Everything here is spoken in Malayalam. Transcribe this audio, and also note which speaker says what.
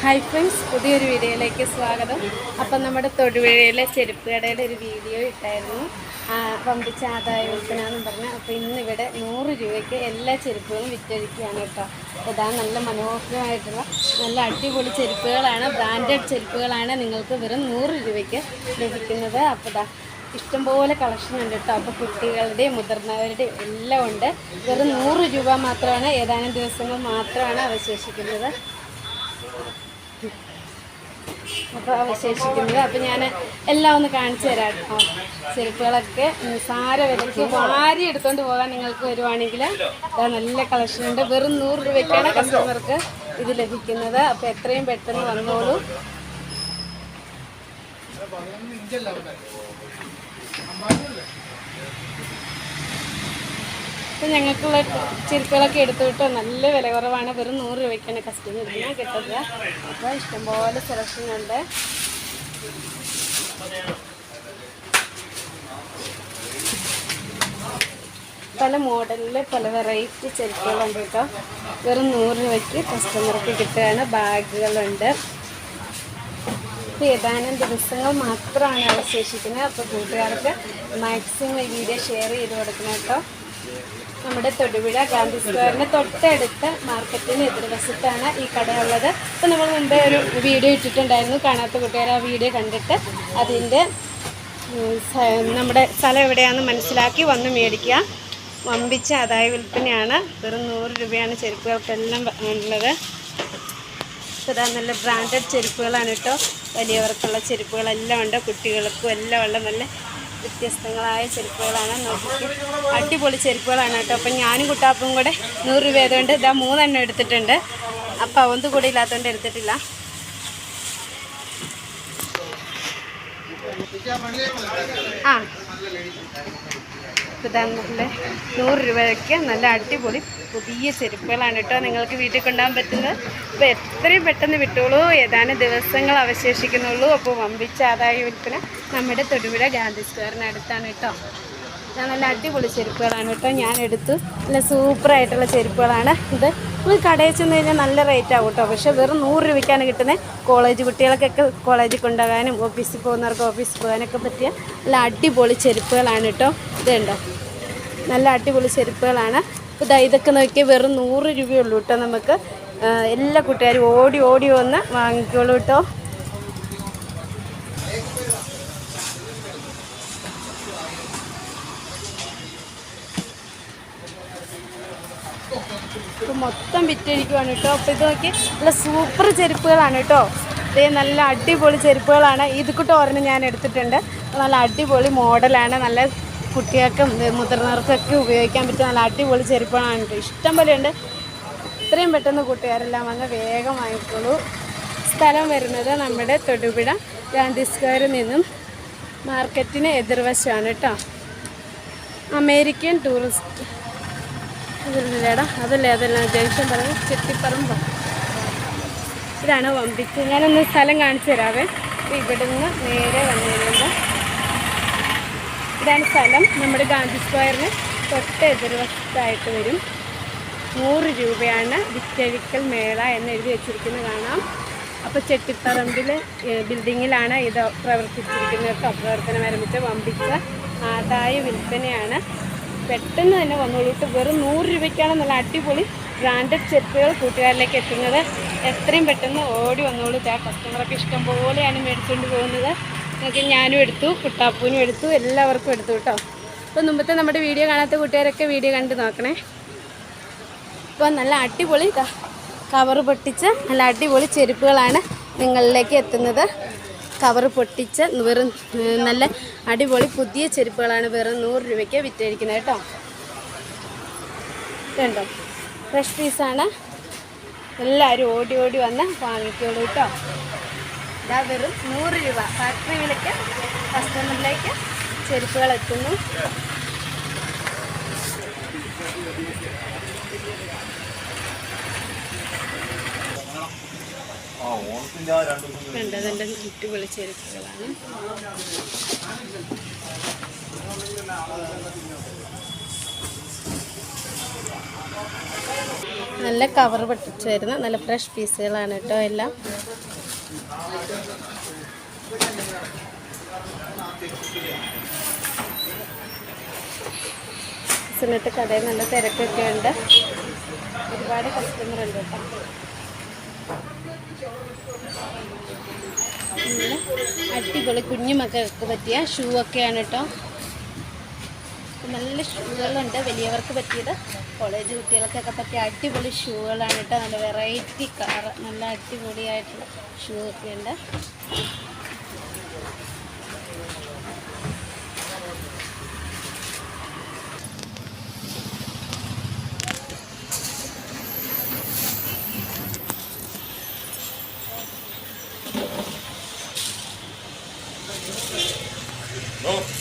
Speaker 1: ഹായ് ഫ്രണ്ട്സ് പുതിയൊരു വീഡിയോയിലേക്ക് സ്വാഗതം. അപ്പം നമ്മുടെ തൊടുപുഴയിലെ ചെരുപ്പ് കടയുടെ ഒരു വീഡിയോ ഇട്ടായിരുന്നു. പമ്പിച്ച ആദായ ആദായ വിൽപ്പനാന്നും പറഞ്ഞ്. അപ്പോൾ ഇന്നിവിടെ നൂറ് രൂപയ്ക്ക് എല്ലാ ചെരുപ്പുകളും വിറ്റഴിക്കുകയാണ് കേട്ടോ. ഇതാ നല്ല മനോഹരമായിട്ടുള്ള നല്ല അടിപൊളി ചെരുപ്പുകളാണ്. ബ്രാൻഡഡ് ചെരുപ്പുകളാണ് നിങ്ങൾക്ക് വെറും നൂറ് രൂപയ്ക്ക് ലഭിക്കുന്നത്. അപ്പോൾ ഇതാ ഇഷ്ടംപോലെ കളക്ഷൻ ഉണ്ട് കേട്ടോ. അപ്പോൾ കുട്ടികളുടെയും മുതിർന്നവരുടെയും എല്ലാം ഉണ്ട്. വെറും നൂറ് രൂപ മാത്രമാണ് ഏതാനും ദിവസങ്ങൾ മാത്രമാണ് അവശേഷിക്കുന്നത്. അപ്പോൾ അവശേഷിക്കുന്നത് അപ്പോൾ ഞാൻ എല്ലാം ഒന്ന് കാണിച്ചു തരാം കേട്ടോ. ചെരുപ്പുകളൊക്കെ നിസാര വിലയ്ക്ക് വാരി എടുത്തുകൊണ്ട് പോകാൻ നിങ്ങൾക്ക് വരുവാണെങ്കിൽ നല്ല കളക്ഷൻ ഉണ്ട്. വെറും നൂറ് രൂപയ്ക്കാണ് കസ്റ്റമർക്ക് ഇത് ലഭിക്കുന്നത്. അപ്പോൾ എത്രയും പെട്ടെന്ന് വന്നോളൂ. അപ്പോൾ ഞങ്ങൾക്കുള്ള ചെരുപ്പുകളൊക്കെ എടുത്തു നല്ല വില കുറവാണ്. വെറും നൂറ് രൂപയ്ക്കാണ് കസ്റ്റമറിന് കിട്ടുന്നത് അപ്പോൾ ഇഷ്ടംപോലെ സെലക്ഷൻ ഉണ്ട്. പല മോഡലിൽ പല വെറൈറ്റി ചെരുപ്പുകളുണ്ട് കേട്ടോ. വെറും നൂറ് രൂപയ്ക്ക് കസ്റ്റമർക്ക് കിട്ടുകയാണ്. ബാഗുകളുണ്ട്. ഇപ്പോൾ ഏതാനും ദിവസങ്ങൾ മാത്രമാണ് അവശേഷിക്കുന്നത്. അപ്പോൾ കൂട്ടുകാർക്ക് മാക്സിമം ഈ വീഡിയോ ഷെയർ ചെയ്ത് കൊടുക്കണം കേട്ടോ. നമ്മുടെ തൊടുപുഴ ഗാന്ധി സ്ക്വയറിന് തൊട്ടടുത്ത മാർക്കറ്റിന് എതിർവശത്താണ് ഈ കട ഉള്ളത്. അപ്പോൾ നമ്മൾ മുമ്പേ ഒരു വീഡിയോ ഇട്ടിട്ടുണ്ടായിരുന്നു. കാണാത്ത കൂട്ടുകാർ ആ വീഡിയോ കണ്ടിട്ട് അതിന്റെ നമ്മുടെ സ്ഥലം എവിടെയാണെന്ന് മനസ്സിലാക്കി വന്ന് മേടിക്കുക. വമ്പിച്ച ആദായ വിൽപ്പനയാണ്. വെറും നൂറ് രൂപയാണ് ചെരുപ്പുകൾക്കെല്ലാം ഉള്ളത്. ഇതാ നല്ല ബ്രാൻഡഡ് ചെരുപ്പുകളാണ് കേട്ടോ. വലിയവർക്കുള്ള ചെരുപ്പുകളെല്ലാം ഉണ്ട്. കുട്ടികൾക്കും എല്ലാം ഉള്ള നല്ല വ്യത്യസ്തങ്ങളായ ചെരുപ്പുകളാണ്. നോക്കി അടിപൊളി ചെരുപ്പുകളാണ് കേട്ടോ. അപ്പം ഞാനും കുട്ടാപ്പും കൂടെ നൂറ് രൂപ ആയതുകൊണ്ട് ഇതാ മൂന്നെണ്ണം എടുത്തിട്ടുണ്ട്. അപ്പം അവന്ത് കൂടെ ഇല്ലാത്തതുകൊണ്ട് എടുത്തിട്ടില്ല. ആ. ഇതാ നല്ല നൂറ് രൂപയ്ക്ക് നല്ല അടിപൊളി പുതിയ ചെരുപ്പുകളാണ് കേട്ടോ നിങ്ങൾക്ക് വീട്ടിൽ കൊണ്ടുപോകാൻ പറ്റുന്നത്. അപ്പോൾ എത്രയും പെട്ടെന്ന് വിട്ടോളൂ. ഏതാനും ദിവസങ്ങൾ അവശേഷിക്കുന്നുള്ളൂ. അപ്പോൾ വമ്പിച്ച ആദായ വിൽപ്പന നമ്മുടെ തൊടുപുഴ ഗാന്ധി സ്ക്വയറിനടുത്താണ് കേട്ടോ. നല്ല അടിപൊളി ചെരുപ്പുകളാണ് കേട്ടോ. ഞാൻ എടുത്തു. നല്ല സൂപ്പറായിട്ടുള്ള ചെരുപ്പുകളാണ് ഇത്. നമ്മൾ കടയിൽ ചെന്ന് കഴിഞ്ഞാൽ നല്ല റേറ്റ് ആവും കേട്ടോ. പക്ഷേ വെറും നൂറ് രൂപയ്ക്കാണ് കിട്ടുന്നത് കോളേജ് കുട്ടികൾക്കൊക്കെ കോളേജിൽ കൊണ്ടുപോകാനും ഓഫീസിൽ പോകുന്നവർക്ക് ഓഫീസിൽ പോകാനൊക്കെ പറ്റിയ നല്ല അടിപൊളി ചെരുപ്പുകളാണ് കേട്ടോ. ഇതുണ്ടോ നല്ല അടിപൊളി ചെരുപ്പുകളാണ്. ഇതാ ഇതൊക്കെ നോക്കി വെറും നൂറ് രൂപയുള്ളൂ കേട്ടോ നമുക്ക്. എല്ലാ കുട്ടികാരും ഓടി ഓടി വന്ന് വാങ്ങിക്കോളൂ കേട്ടോ മൊത്തം വിറ്റഴിക്കുവാണ് കേട്ടോ അപ്പോൾ ഇത് നോക്കി നല്ല സൂപ്പർ ചെരുപ്പുകളാണ് കേട്ടോ ഇതേ നല്ല അടിപൊളി ചെരുപ്പുകളാണ്. ഇത് കൂട്ട് ഒരെണ്ണം ഞാൻ എടുത്തിട്ടുണ്ട്. നല്ല അടിപൊളി മോഡലാണ്. നല്ല കുട്ടികൾക്കും മുതിർന്നവർക്കൊക്കെ ഉപയോഗിക്കാൻ പറ്റിയ നല്ല അടിപൊളി ചെരുപ്പാണ് ഇഷ്ടം പോലെ ഉണ്ട്. ഇത്രയും പെട്ടെന്ന് കൂട്ടുകാരെല്ലാം വന്ന് വേഗം വാങ്ങിക്കോളൂ. സ്ഥലം വരുന്നത് നമ്മുടെ തൊടുപുഴ ഗാന്ധി സ്ക്വയറിൽ നിന്നും മാർക്കറ്റിന് എതിർവശമാണ് കേട്ടോ. അമേരിക്കൻ ടൂറിസ്റ്റ് ഇതിലേടാ അതല്ലേ അതല്ല ജംഗ്ഷൻ പറഞ്ഞു ചെട്ടിപ്പറമ്പ്. ഇതാണ് വമ്പിച്ച് ഞാനൊന്ന് സ്ഥലം കാണിച്ചു തരാവേ. ഇവിടുന്ന് നേരെ വന്നു കഴിയുമ്പോൾ ഇതാണ് സ്ഥലം. നമ്മുടെ ഗാന്ധി സ്ക്വയറിന് തൊട്ട് എതിർവശത്തായിട്ട് വരും. നൂറ് രൂപയാണ് വിറ്റഴിക്കൽ മേള എന്ന് എഴുതി വെച്ചിരിക്കുന്നത് കാണാം. അപ്പോൾ ചെട്ടിപ്പറമ്പിൽ ബിൽഡിങ്ങിലാണ് ഇത് പ്രവർത്തിച്ചിരിക്കുന്നത് കേട്ടോ. പ്രവർത്തനം ആരംഭിച്ച വമ്പിച്ച ആദായ വിൽപ്പനയാണ്. പെട്ടെന്ന് തന്നെ വന്നോളൂട്ട് വെറും നൂറ് രൂപയ്ക്കാണ് നല്ല അടിപൊളി ബ്രാൻഡഡ് ചെപ്പുകൾ കൂട്ടുകാരിലേക്ക് എത്തുന്നത്. എത്രയും പെട്ടെന്ന് ഓടി വന്നോളൂ കസ്റ്റമറൊക്കെ ഇഷ്ടം പോലെയാണ് മേടിച്ചുകൊണ്ട് പോകുന്നത്. നോക്കി ഞാനും എടുത്തു കുട്ടാപ്പൂനും എടുത്തു എല്ലാവർക്കും എടുത്തു കേട്ടോ. അപ്പോൾ മുമ്പത്തെ നമ്മുടെ വീഡിയോ കാണാത്ത കൂട്ടുകാരൊക്കെ വീഡിയോ കണ്ട് നോക്കണേ. ഇപ്പോൾ നല്ല അടിപൊളി കവർ പൊട്ടിച്ച് നല്ല അടിപൊളി ചെരുപ്പുകളാണ് നിങ്ങളിലേക്ക് എത്തുന്നത്. കവർ പൊട്ടിച്ച് വെറും നല്ല അടിപൊളി പുതിയ ചെരുപ്പുകളാണ് വെറും നൂറ് രൂപയ്ക്ക് വിറ്റഴിക്കുന്നത് കേട്ടോ. കേട്ടോ ഫ്രഷ് പീസാണ് എല്ലാവരും ഓടി ഓടി വന്ന് വാങ്ങിക്കോളൂ കേട്ടോ. ഇതാ വെറും നൂറ് രൂപ ഫാക്ടറി വിലയ്ക്ക് കസ്റ്റമറിലേക്ക് ചെരുപ്പുകൾ എത്തുന്നു. കണ്ടത് എന്റെ ചെരുപ്പുകളാണ്. നല്ല കവർ പൊട്ടിച്ചു വരുന്ന നല്ല ഫ്രഷ് പീസുകളാണ് കേട്ടോ എല്ലാം. എന്നിട്ട് കടയിൽ നല്ല തിരക്കൊക്കെ ഉണ്ട്. ഒരുപാട് കസ്റ്റമർ ഉണ്ട് കേട്ടോ. അടിപൊളി കുഞ്ഞു പറ്റിയ ഷൂ ഒക്കെയാണ് കേട്ടോ. നല്ല ഷൂകളുണ്ട്. വലിയവർക്ക് പറ്റിയത്. കോളേജ് കുട്ടികൾക്കൊക്കെ പറ്റിയ അടിപൊളി ഷൂകളാണ് കേട്ടോ. നല്ല വെറൈറ്റി കളർ നല്ല അടിപൊളിയായിട്ടുള്ള ഷൂ ഒക്കെ ഉണ്ട്. Oh.